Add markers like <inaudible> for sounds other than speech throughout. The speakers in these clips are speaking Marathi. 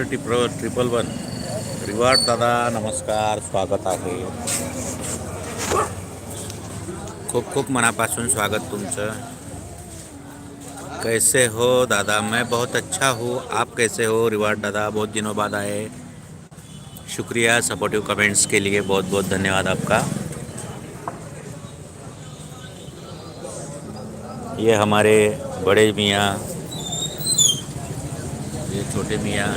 रिवार्ड टिप्र ट्रिपल वन रिवार्ड दादा नमस्कार स्वागत आहे खूप खूप मनापासून स्वागत तुमचं. कैसे हो, दादा? मैं बहुत अच्छा हूँ। आप कैसे हो रिवार्ड दादा बहुत दिनों बाद आए। शुक्रिया सपोर्टिव कमेंट्स के लिए। बहुत बहुत धन्यवाद आपका। ये हमारे बड़े मियाँ, ये छोटे मियाँ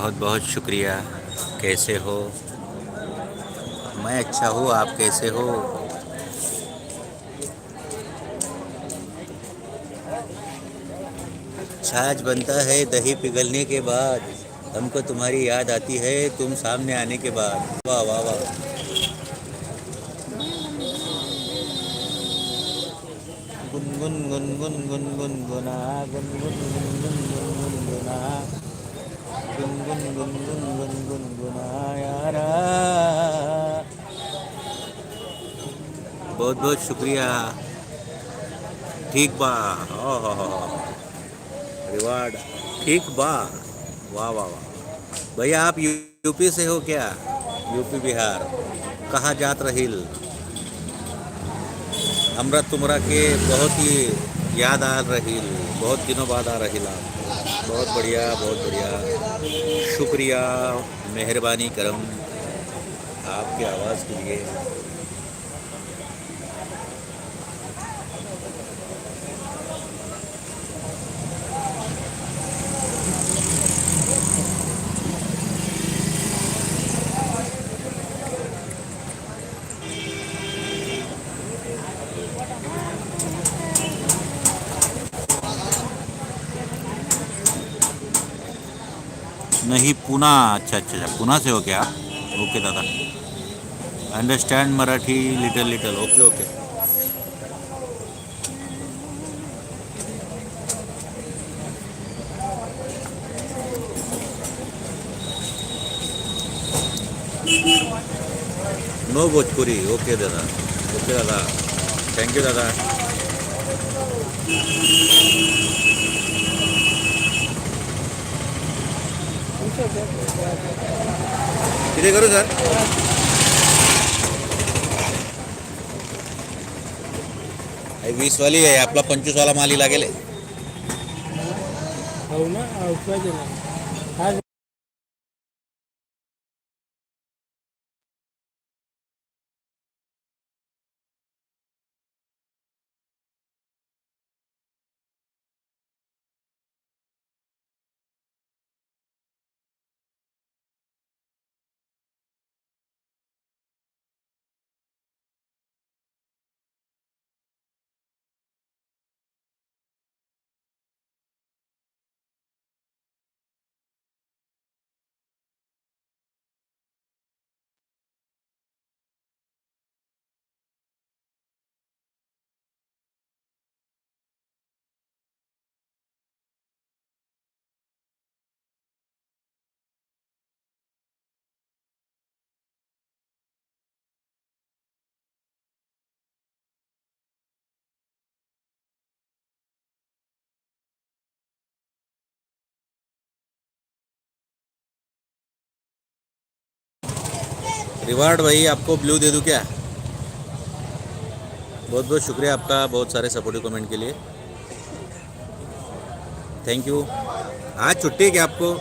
बहुत बहुत शुक्रिया। कैसे हो? मैं अच्छा हूँ, आप कैसे हो? छाछ बनता है दही पिघलने के बाद। हमको तुम्हारी याद आती है, तुम सामने आने के बाद। वाह वाह वाह। गुनगुन गुनगुन गुनगुन, गुना, गुनगुन गुनगुन। गुनगुन गुना गुनगुन गुनगुन गुनगुन गुना यारा बहुत बहुत शुक्रिया ठीक बा हो हो हो रिवार्ड ठीक बा वाह वाह वाह भैया आप यू- यूपी से हो क्या यूपी बिहार कहाँ जात रहिल हमरा तुमरा के बहुत ही याद आ रही, बहुत दिनों बाद आ रही आप बहुत बढ़िया बहुत बढ़िया। शुक्रिया, मेहरबानी करम, आपके आवाज़ के लिए। नहीं, पुना अच्छा अच्छा अच्छा पुना से हो क्या ओके, दादा। Understand Marathi little little okay okay. No Bhojpuri okay, दादा। ओके, दादा। थैंक यू दादा। किती करू सर? वीसवाली आहे आपला पंचवीसवाला माली लागेल. हो ना. रिवार्ड भाई, आपको ब्लू दे दूँ क्या? बहुत बहुत शुक्रिया आपका, बहुत सारे सपोर्टिव कमेंट के लिए। थैंक यू आज छुट्टी है क्या आपको?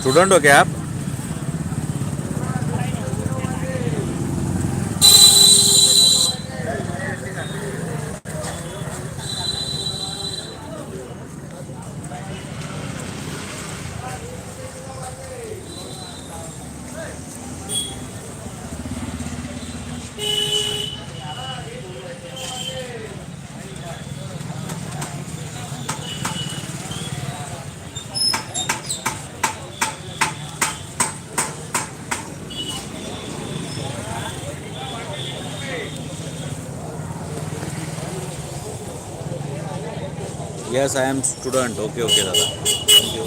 स्टूडेंट हो क्या yes I am student okay okay दादा thank you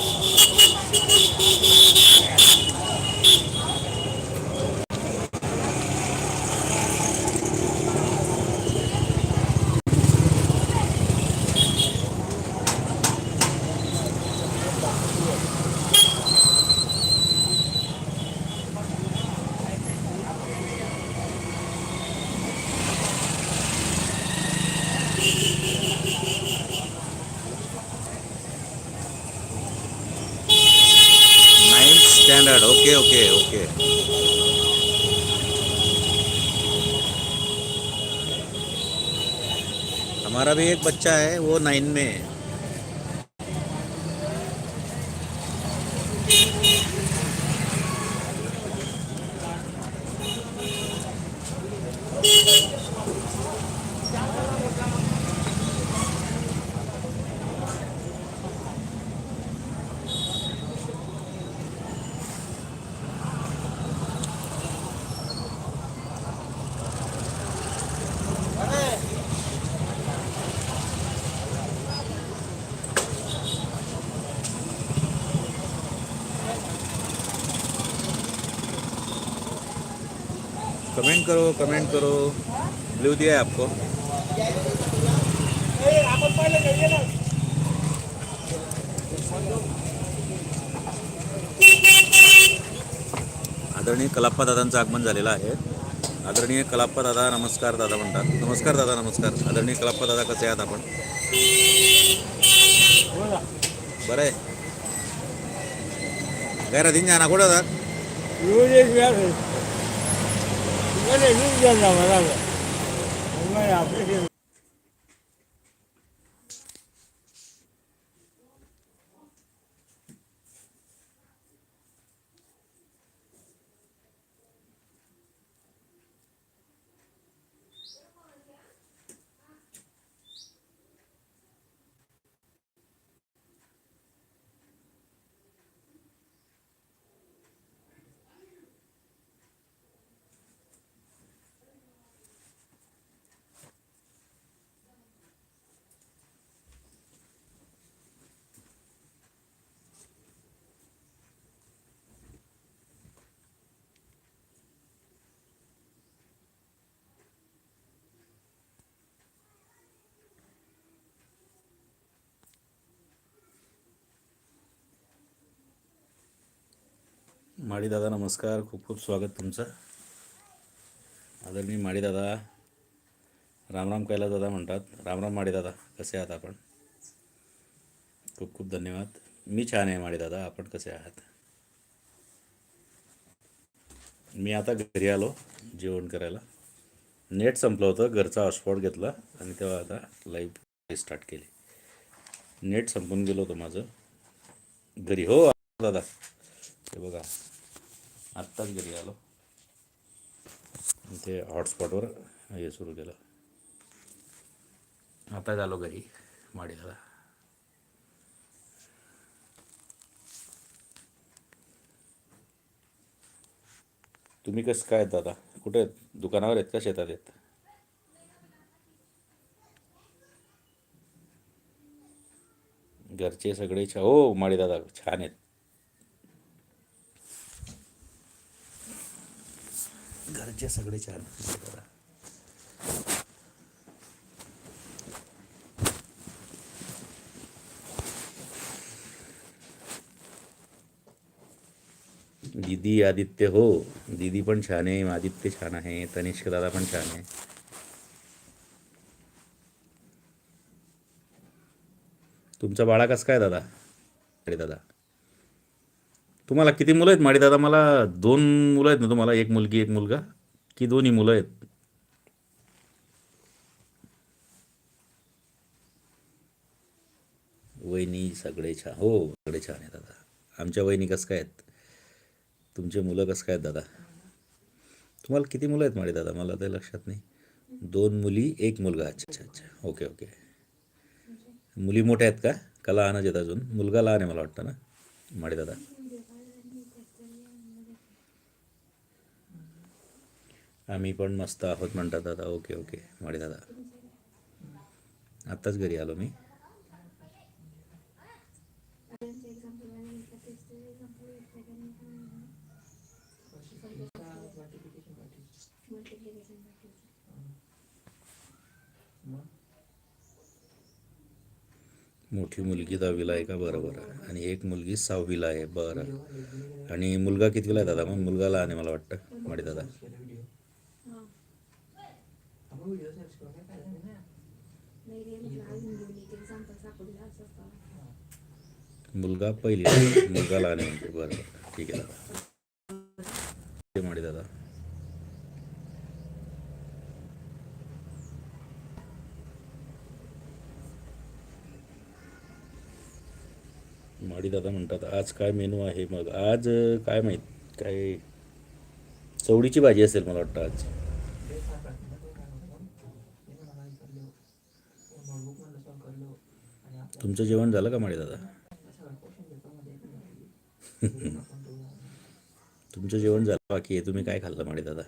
ninth okay okay okay हमारा भी एक बच्चा है वो नाइन में है। कमेंट करो कमेंट करो। ब्लू दिया है आपको। आदरणीय कलाप्पा दादांचं आगमन झालेलं आहे. आदरणीय कलाप्पा दादा नमस्कार दादा म्हणतात. नमस्कार दादा नमस्कार. आदरणीय कलाप्पा दादा कसे आहात आपण? बोला बरं आहे. काय राहतील जाना कुठं जातात रोज एक व्याज आहे तुम्हाला वीज द्यायला मला मग आपले माळी दादा नमस्कार. खूप खूप स्वागत तुमचं. आदरणीय माळी दादा रामराम कैलास दादा म्हणतात. रामराम माळी दादा कसे आहात आपण? खूप खूप धन्यवाद. मी छान आहे माळी दादा आपण कसे आहात? मी आता घरी आलो जेवण करायला. नेट संपलं होतं घरचा हॉटस्पॉट घेतला आणि तेव्हा आता लाईव्ह स्टार्ट केली. नेट संपून गेलो होतं माझं. घरी हो दादा. हे बघा. आत्ताच घरी आलो. ते हॉटस्पॉटवर हे सुरू केलं. आता आलो घरी माडीला. तुम्ही कसं काय आहेत दादा कुठे आहेत? दुकानावर आहेत का शेतात आहेत? घरचे सगळे छा हो माळी दादा छान आहेत. घरचे सगळे छान दादा दीदी आदित्य हो. दीदी पण छान आहे आदित्य छान आहे तनिष्क दादा पण छान आहे. तुमचा बाळा कसं काय दादा? अरे दादा. तुम्हाला किती मुलं आहेत? माडी दादा मला दोन मुलं आहेत ना तुम्हाला? एक मुलगी एक मुलगा. की दोन्ही मुलं आहेत? वहिनी सगळे छान. हो सगळे छान आहे दादा आमच्या वहिनी कसं काय आहेत? तुमचे मुलं कसं काय आहेत दादा? तुम्हाला किती मुलं आहेत माडी दादा? मला ते लक्षात नाही. दोन मुली एक मुलगा. अच्छा अच्छा अच्छा. Okay okay. मुली मोठ्या आहेत का? का लहानच आहेत अजून. मुलगा लहान आहे मला वाटतं ना माडी दादा? आम्ही पण मस्त आहोत म्हणतात दादा. Okay okay. माडे दादा. आत्ताच घरी आलो मी. मोठी मुलगी दहावीला आहे का? बरं बरं. आणि एक मुलगी सहावीला आहे. बरं. आणि मुलगा कितवीला आहे दादा? मग मुलगा लहान आहे मला वाटतं माडी दादा. मुलगा पहिली मुलगा लहान आहे म्हणजे बरं ठीक आहे माडी दादा माडी दादा म्हणतात आज काय मेनू आहे? मग आज काय माहीत काय? चवडीची भाजी असेल मला वाटतं आज. तुमचं जेवण झालं का माडी दादा? तुमचं जेवण झालं बाकी आहे. तुम्ही काय खाल्लं माडी दादा?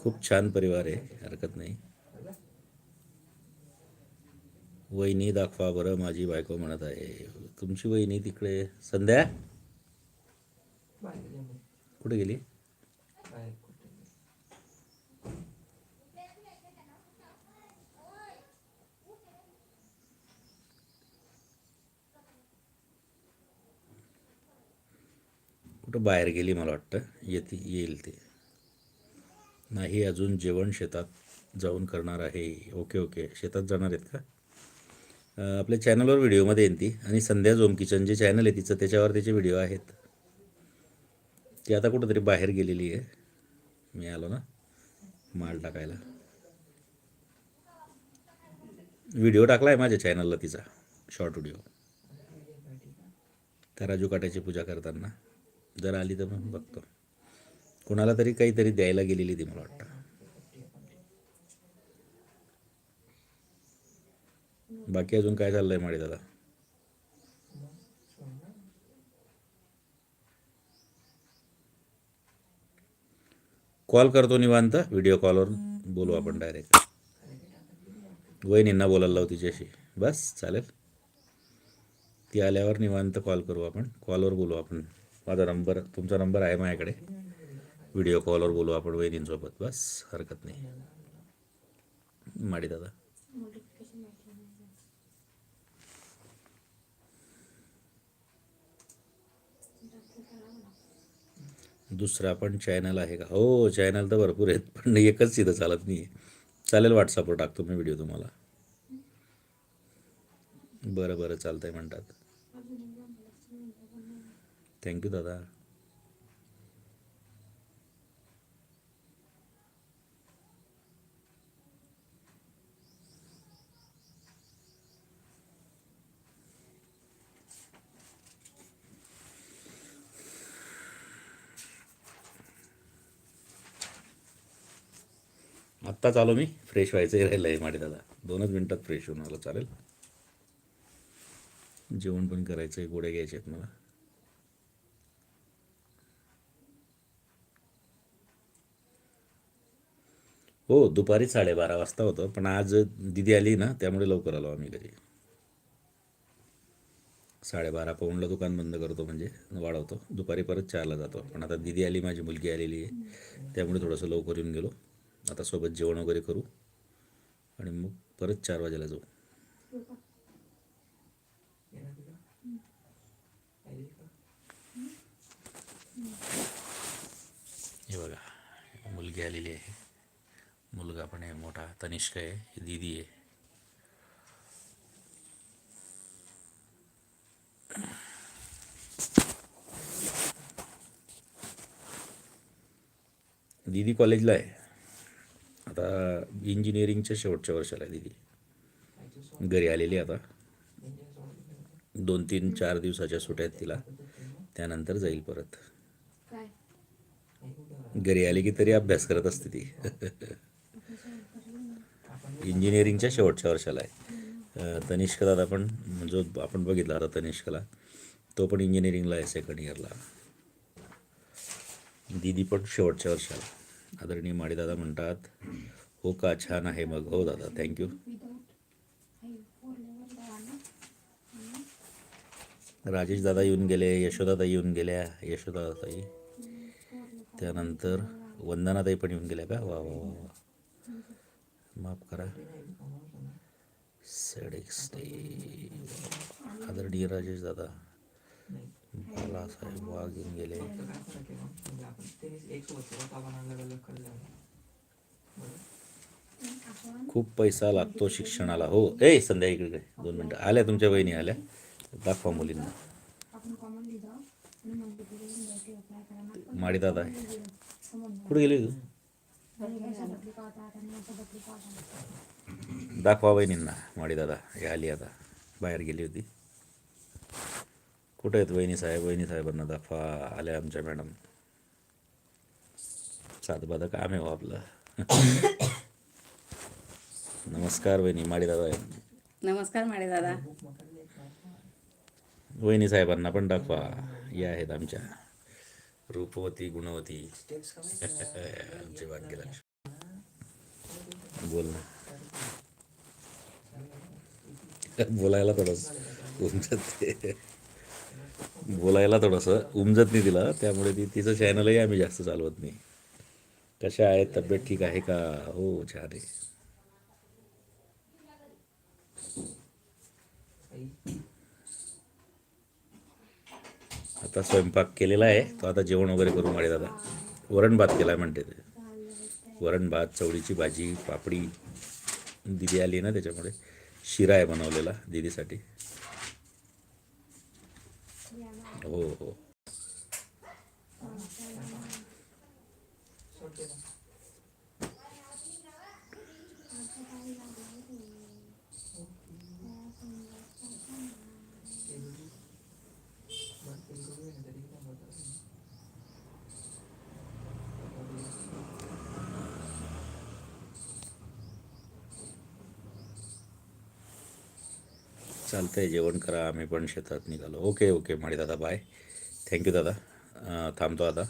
खूप छान परिवार आहे हरकत नाही. वहिनी दाखवा बरं माझी बायको म्हणत आहे. तुमची वहिनी तिकडे संध्या? कुठे गेली? कुठं बाहेर गेली मला वाटतं. येते येईल ते. नाही अजून जेवण शेतात जाऊन करणार आहे. Okay okay. शेतात जाणार आहेत का? आपल्या चॅनलवर व्हिडिओमध्ये येईन ती. आणि संध्या झोम किचन जे चॅनल आहे तिचं त्याच्यावर त्याचे व्हिडिओ आहेत. ती आता कुठंतरी बाहेर गेलेली आहे. मी आलो ना माल टाकायला. व्हिडिओ टाकला आहे माझ्या चॅनलला तिचा शॉर्ट व्हिडिओ त्या राजू काट्याची पूजा करताना. जर आली तर मग बघतो. कोणाला तरी काहीतरी द्यायला गेलेली ती मला वाटतं. बाकी अजून काय चाललंय माडी दादा? कॉल करतो निवांत व्हिडिओ कॉलवर बोलू आपण डायरेक्ट वहिनींना बोलायला लावू तिच्याशी. बस चालेल? ती आल्यावर निवांत कॉल करू आपण. कॉलवर बोलू आपण. माझा नंबर तुमचा नंबर आहे माझ्याकडे. व्हिडिओ कॉलवर बोलू आपण वहिनींसोबत. बस हरकत नाही. माडी दादा. दुसरा पण चॅनल आहे का? हो चॅनल तर भरपूर आहेत पण एकच तिथं चालत नाही चालेल व्हॉट्सअपवर टाकतो मी व्हिडिओ तुम्हाला. बरं बरं चालतंय म्हणतात. थँक्यू दादा. आत्ताच आलो मी. फ्रेश व्हायचं राहिलं आहे माडी दादा. दोनच मिनटात फ्रेश होऊन आलं. चालेल? जेवण पण करायचं आहे गोड्या घ्यायचे आहेत मला. हो दुपारी साडेबारा वाजता होतं पण आज दिदी आली ना त्यामुळे लवकर आलो आम्ही घरी. साडेबारा पाऊंडला दुकान बंद करतो म्हणजे वाढवतो. दुपारी परत चारला जातो. पण आता दिदी आली माझी मुलगी आलेली आहे त्यामुळे थोडंसं लवकर येऊन गेलो. आता सोबत जेवण वगैरे करू आणि मग परत चार वाजेला जाऊ. हे बघा मुलगी आलेली आहे. मुलगा पण आहे मोठा. तनिष्क आहे ही दीदी आहे. दीदी कॉलेजला आहे. आता इंजिनिअरिंगच्या शेवटच्या वर्षाला आहे दीदी. घरी आलेली आता. दोन तीन चार दिवसाच्या सुट्या आहेत तिला. त्यानंतर जाईल परत. घरी आली की तरी अभ्यास करत असते ती. <laughs> इंजिनिअरिंगच्या शेवटच्या वर्षाला आहे. तनिष्क दादा पण जो आपण बघितला आता तनिष्कला तो पण इंजिनिअरिंगला आहे सेकंड इयरला दीदी पण शेवटच्या वर्षाला. आदरणीय माडीदादा म्हणतात हो का छान आहे मग. हो दादा थँक्यू राजेश दादा येऊन गेले यशोदाताई येऊन गेल्या यशोदाताई त्यानंतर वंदनाताई पण येऊन गेल्या का? वा वा वा वा. माफ करा. सेडेक्स्टे आदरणीय राजेश दादा. बालासाहेब वाघ घेऊन गेले. खूप पैसा लागतो शिक्षणाला. हो. ए संध्या इकडे. दोन मिनटं. आल्या तुमच्या बहिणी आल्या. दाखवा मुलींना. माडी दादा कुठे गेले तू? दाखवा बहिणींना माडी दादा हे आली आता बाहेर गेली होती. कुठे आहेत वहिनी साहेब? वहिनी साहेबांना दाखवा आल्या आमच्या मॅडम. सातबादा काम आहे हो आपलं. नमस्कार वहिनी माडी दादा नमस्कार माडे दादा. वहिनी साहेबांना पण दाखवा या आहेत आमच्या. रूपवती गुणवती. आमचे भाग्यलक्ष्मी बोल ना. बोलायला थोडस उमजत बोलायला थोडंसं उमजत नाही तिला. त्यामुळे ती तिचं चॅनलही आम्ही जास्त चालवत नाही. कशा आहेत? तब्येत ठीक आहे का? हो छान आहे. आता स्वयंपाक केलेला आहे. तो आता जेवण वगैरे करू माळे दादा वरण भात केला म्हणते ते. वरण भात चवळीची भाजी पापडी दिदी आली ना त्याच्यामुळे. शिरा आहे बनवलेला दिदीसाठी. हो हो. चालतंय जेवण करा आम्ही पण शेतात निघालो. ओके ओके माडी दादा बाय थँक्यू दादा. थांबतो आता.